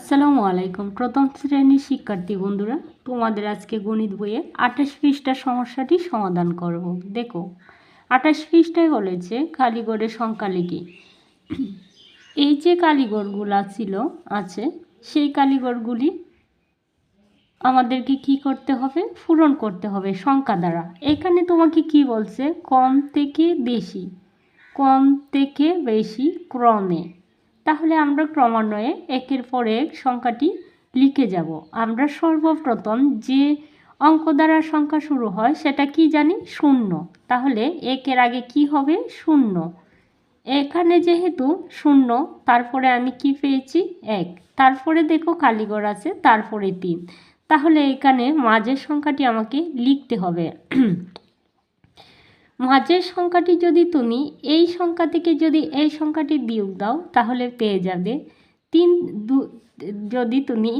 আসসালামু আলাইকুম। প্রথম শ্রেণির শিক্ষার্থী বন্ধুরা, তোমাদের আজকে গণিত বইয়ে আঠাশ পৃষ্ঠার সমস্যাটি সমাধান করব। দেখো, আঠাশ পৃষ্ঠায় বলেছে কালীগড়ের সংখ্যা লিখি। এই যে কালীগড়গুলো ছিল, আছে, সেই কালীগড়গুলি আমাদেরকে কি করতে হবে? পূরণ করতে হবে সংখ্যা দ্বারা। এখানে তোমাকে কি বলছে? কম থেকে বেশি, কম থেকে বেশি, ক্রমে। তাহলে আমরা ক্রমান্বয়ে একের পর এক সংখ্যাটি লিখে যাব। আমরা সর্বপ্রথম যে অঙ্ক দ্বারা সংখ্যা শুরু হয় সেটা কি জানি? শূন্য। তাহলে একের আগে কি হবে? শূন্য। এখানে যেহেতু শূন্য, তারপরে আমি কি পেয়েছি? এক। তারপরে দেখো কালীগড় আছে, তারপরে তিন। তাহলে এখানে মাঝের সংখ্যাটি আমাকে লিখতে হবে। মাঝের সংখ্যাটি যদি তুমি, এই সংখ্যা থেকে যদি এই সংখ্যাটি বিয়োগ দাও, তাহলে পেয়ে যাবে তিন দু, যদি তুমি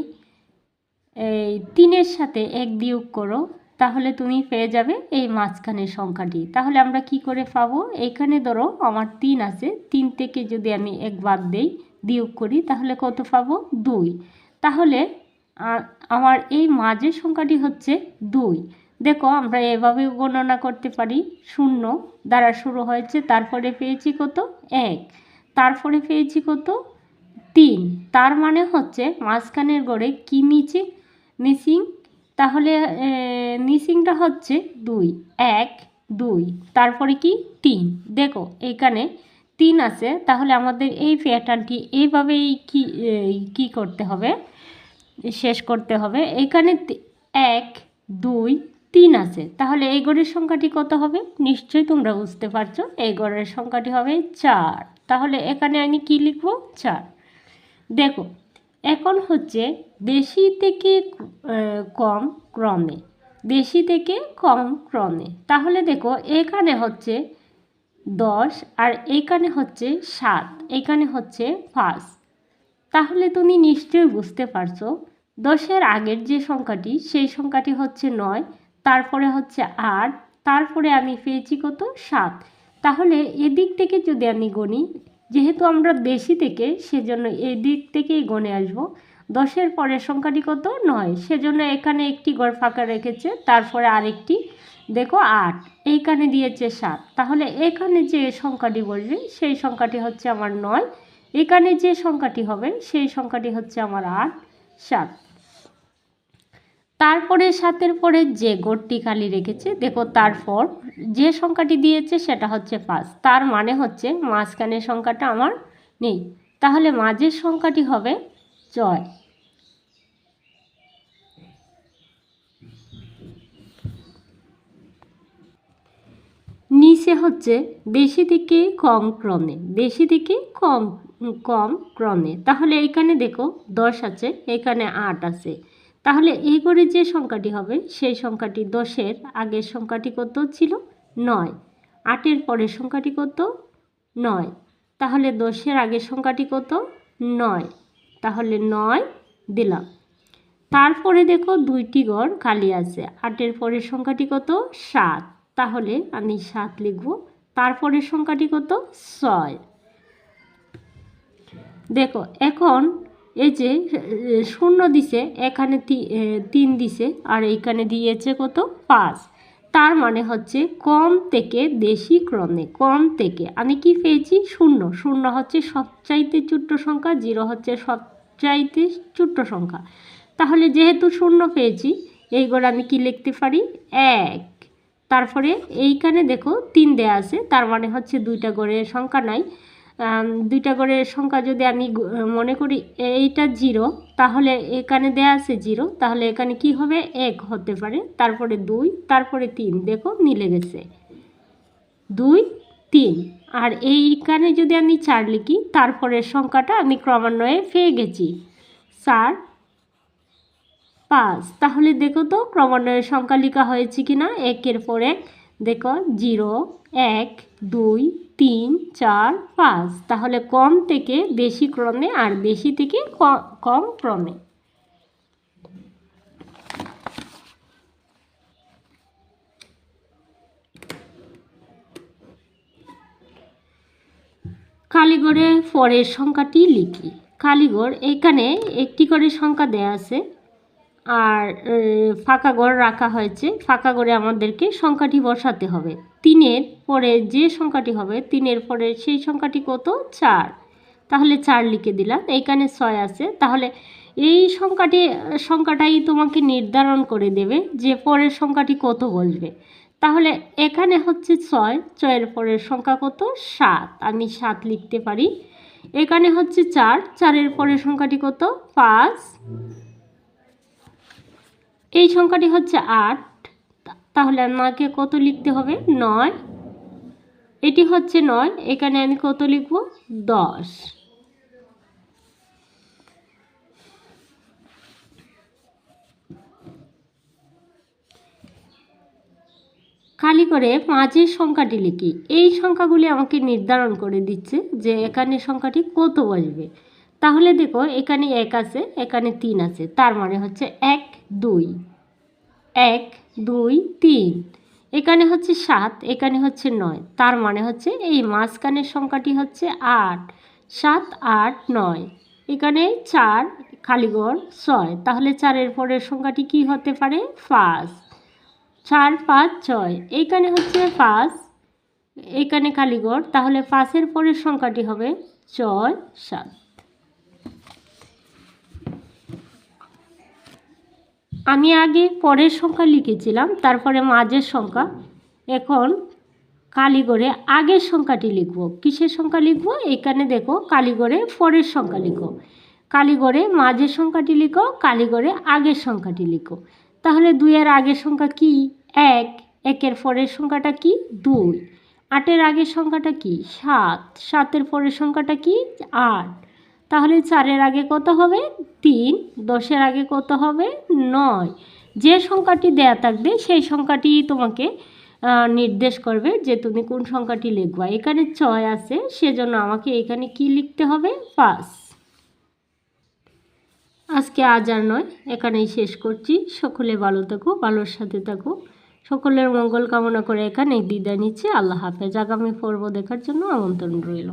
এই তিনের সাথে এক বিয়োগ করো, তাহলে তুমি পেয়ে যাবে এই মাঝখানের সংখ্যাটি। তাহলে আমরা কি করে পাবো? এখানে ধরো আমার তিন আছে, তিন থেকে যদি আমি এক বাদ দেই, বিয়োগ করি, তাহলে কত পাবো? দুই। তাহলে আমার এই মাঝের সংখ্যাটি হচ্ছে দুই। দেখো, আমরা এভাবে গণনা করতে পারি। শূন্য, দ্বারা শুরু হয়েছে, তারপরে পেয়েছি কত? এক। তারপরে পেয়েছি কত? তিন। তার মানে হচ্ছে, মাঝখানের গড়ে কি মিচিং? মিসিং? তাহলে মিসিংটা হচ্ছে দুই। এক, দুই। তারপরে কি? তিন। দেখো, এখানে তিন আছে, তাহলে আমাদের এই প্যাটার্নটি এইভাবেই কি কি করতে হবে? শেষ করতে হবে। এখানে এক, দুই তিন আছে। তাহলে এই গড়ের সংখ্যাটি কত হবে? নিশ্চয়ই তোমরা বুঝতে পারছ, এই গড়ের সংখ্যাটি হবে চার। তাহলে এখানে আমি কি লিখব? চার। দেখো, এখন হচ্ছে বেশি থেকে কম ক্রমে, বেশি থেকে কম ক্রমে। তাহলে দেখো, এখানে হচ্ছে দশ আর এখানে হচ্ছে সাত, এখানে হচ্ছে পাঁচ। তাহলে তুমি নিশ্চয়ই বুঝতে পারছ, দশের আগের যে সংখ্যাটি, সেই সংখ্যাটি হচ্ছে নয় তারপরে হচ্ছে আট, তারপরে আমি পেয়েছি কত? সাত। তাহলে এদিক থেকে যদি আমি গণি, যেহেতু আমরা বেশি থেকে, সেজন্য এদিক থেকেই গণে আসব। দশের পরের সংখ্যাটি কত? নয়। সেজন্য এখানে একটি গড় ফাঁকা রেখেছে, তারপরে আরেকটি। দেখো আট। এইখানে দিয়েছে সাত। তাহলে এখানে যে সংখ্যাটি বলবে সেই সংখ্যাটি হচ্ছে আমার নয়। এখানে যে সংখ্যাটি হবে, সেই সংখ্যাটি হচ্ছে আমার আট, সাত। তারপরে সাতের পরে যে গোটটি খালি রেখেছে, দেখো তারপর যে সংখ্যাটি দিয়েছে সেটা হচ্ছে পাঁচ। তার মানে হচ্ছে মাঝখানের সংখ্যাটা আমার নেই। তাহলে মাঝের সংখ্যাটি হবে ছয়। নিচে হচ্ছে বেশি থেকে কম ক্রমে, বেশি থেকে কম কম ক্রমে। তাহলে এইখানে দেখো দশ আছে, এখানে আট আছে। তাহলে এই করে যে সংখ্যাটি হবে, সেই সংখ্যাটি দশের আগের সংখ্যাটি কত ছিল? নয়। আটের পরের সংখ্যাটি কত? নয়। তাহলে দশের আগের সংখ্যাটি কত? নয়। তাহলে নয় দিলাম। তারপরে দেখো দুইটি গড় খালি আছে। আটের পরের সংখ্যাটি কত? সাত। তাহলে আমি সাত লিখব। তারপরের সংখ্যাটি কত? ছয়। দেখো, এখন এই যে শূন্য দিছে, এখানে তিন দিছে, আর এইখানে দিয়েছে কত? পাঁচ। তার মানে হচ্ছে কম থেকে বেশি ক্রমে, কম থেকে। আমি কি পেয়েছি? শূন্য। শূন্য হচ্ছে সবচাইতে ছোট্ট সংখ্যা, জিরো হচ্ছে সবচাইতে ছোট্ট সংখ্যা। তাহলে যেহেতু শূন্য পেয়েছি এইগুলো আমি কি লিখতে পারি? এক। তারপরে এইখানে দেখো তিন দেয়া আছে, তার মানে হচ্ছে দুইটা গড়ের সংখ্যা নাই। দুইটা করে সংখ্যা যদি আমি মনে করি এইটা জিরো, তাহলে এখানে দেয়া আছে জিরো, তাহলে এখানে কি হবে? এক হতে পারে। তারপরে দুই, তারপরে তিন। দেখো, মিলে গেছে। দুই, তিন। আর এইখানে যদি আমি চার লিখি তারপরের সংখ্যাটা আমি ক্রমান্বয়ে পেয়ে গেছি। চার, পাঁচ। তাহলে দেখো তো, ক্রমান্বয়ে সংখ্যা লেখা হয়েছে কি না একের পর এক। দেখো, জিরো, এক, দুই, তিন, চার, পাঁচ। তাহলে কম থেকে বেশি ক্রমে আর বেশি থেকে কম ক্রমে। কালীগড়ে পরের সংখ্যাটি লিখি। কালীঘর এখানে একটি করে সংখ্যা দেয়া আছে। আর ফাঁকা ঘর রাখা হয়েছে। ফাঁকা ঘরে আমাদেরকে সংখ্যাটি বসাতে হবে। তিনের পরে যে সংখ্যাটি হবে, তিনের পরে সেই সংখ্যাটি কত? চার। তাহলে চার লিখে দিলাম। এইখানে ছয় আছে। তাহলে এই সংখ্যাটি, সংখ্যাটাই তোমাকে নির্ধারণ করে দেবে যে পরের সংখ্যাটি কত বসবে তাহলে এখানে হচ্ছে ছয়। ছয়ের পরের সংখ্যা কত? সাত। আমি সাত লিখতে পারি। এখানে হচ্ছে চার। চারের পরের সংখ্যাটি কত? পাঁচ। এই সংখ্যাটি হচ্ছে আট। তাহলে আমাকে কত লিখতে হবে? নয়। এটি হচ্ছে নয়। এখানে আমি কত লিখব? দশ। খালি করে পাঁচের সংখ্যাটি লিখি। এই সংখ্যাগুলি আমাকে নির্ধারণ করে দিচ্ছে যে এখানে সংখ্যাটি কত বসবে তাহলে দেখো, এখানে এক আছে, এখানে তিন আছে। তার মানে হচ্ছে এক দুই। এক, দুই, তিন। এখানে হচ্ছে সাত, এখানে হচ্ছে নয়। তার মানে হচ্ছে এই মাঝখানের সংখ্যাটি হচ্ছে আট। সাত, আট, নয়। এখানে চার খালিগড় ছয়। তাহলে চারের পরের সংখ্যাটি কি হতে পারে? পাঁচ। চার, পাঁচ, ছয়। এইখানে হচ্ছে পাঁচ, এখানে কালীগড় তাহলে পাঁচের পরের সংখ্যাটি হবে ছয়, সাত। আমি আগে পরের সংখ্যা লিখেছিলাম, তারপরে মাঝের সংখ্যা। এখন কালীগড়ে আগের সংখ্যাটি লিখব। কিসের সংখ্যা লিখব? এখানে দেখো কালীগড়ে পরের সংখ্যা লিখো। কালীগড়ে মাঝের সংখ্যাটি লিখো, কালীগড়ে আগের সংখ্যাটি লিখো। তাহলে দুইয়ের আগের সংখ্যা কি? এক। একের পরের সংখ্যাটা কি? দুই। আটের আগের সংখ্যাটা কি? সাত। সাতের পরের সংখ্যাটা কি? আট। তাহলে চারের আগে কত হবে? তিন। দশের আগে কত হবে? নয়। যে সংখ্যাটি দেয়া থাকবে, সেই সংখ্যাটি তোমাকে নির্দেশ করবে যে তুমি কোন সংখ্যাটি লিখবা। এখানে ছয় আছে, সেজন্য আমাকে এখানে কি লিখতে হবে? পাঁচ। আজকে আজ আর নয়, এখানেই শেষ করছি। সকলে ভালো থাকো, ভালোর সাথে থাকো। সকলের মঙ্গল কামনা করে এখানে বিদায় নিচ্ছি। আল্লাহ হাফেজ। আগামী পর্ব দেখার জন্য আমন্ত্রণ রইল।